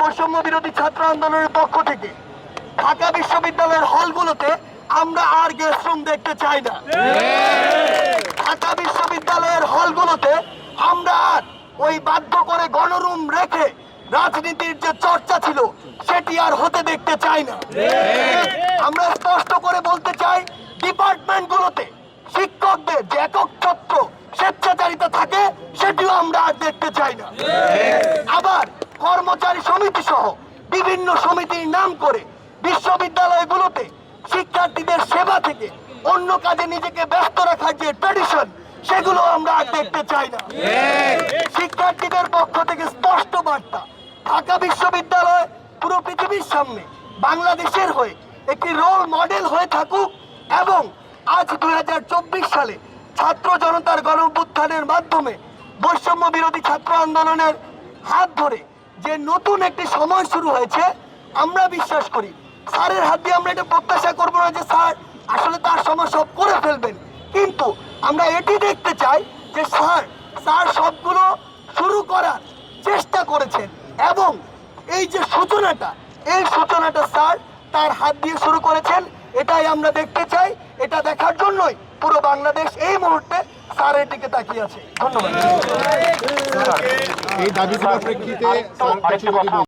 বৈষম্য বিরোধী ছাত্র আন্দোলনের পক্ষ থেকে ঢাকা বিশ্ববিদ্যালয়ের হলগুলোতে আমরা আর গেস্ট রুম দেখতে চাই না। ঢাকা বিশ্ববিদ্যালয়ের হলগুলোতে আমরা আর ওই বাধ্য করে গণরুম রেখে রাজনীতির যে চর্চা ছিল, সেটি আর হতে দেখতে চাই না। আমরা স্পষ্ট করে বলতে চাই, ডিপার্টমেন্টগুলোতে শিক্ষকদের যে একক ছত্র স্বেচ্ছাচারিতা থাকে, সেটিও আমরা আর দেখতে চাই না। সমিতি সহ বিভিন্ন সমিতির নাম করে বিশ্ববিদ্যালয়গুলোতে শিক্ষার্থীদের সেবা থেকে অন্য কাজে নিজেকে ব্যস্ত রাখার যে ট্রেডিশন সেগুলো আমরা আর দেখতে চাই না। শিক্ষার্থীদের পক্ষ থেকে স্পষ্ট বার্তা, ঢাকা বিশ্ববিদ্যালয় পুরো পৃথিবীর সামনে বাংলাদেশের হয়ে একটি রোল মডেল হয়ে থাকুক এবং আজ দু হাজার চব্বিশ সালে ছাত্র জনতার গণ মাধ্যমে বৈষম্য বিরোধী ছাত্র আন্দোলনের হাত ধরে যে নতুন একটি সময় শুরু হয়েছে, আমরা বিশ্বাস করি। স্যারের হাত দিয়ে আমরা এটা প্রত্যাশা করব না যে স্যার আসলে তার সময় সব করে ফেলবেন। কিন্তু আমরা এটি দেখতে চাই যে স্যার স্যার সবগুলো শুরু করার চেষ্টা করেছেন এবং এই যে সূচনাটা, এই সূচনাটা স্যার তার হাত দিয়ে শুরু করেছেন, এটাই আমরা দেখতে চাই। এটা দেখার জন্যই পুরো বাংলাদেশ এই মুহূর্তে স্যারের দিকে তাকিয়ে আছে। ধন্যবাদ। এই দাবিগুলোর প্রেক্ষিতে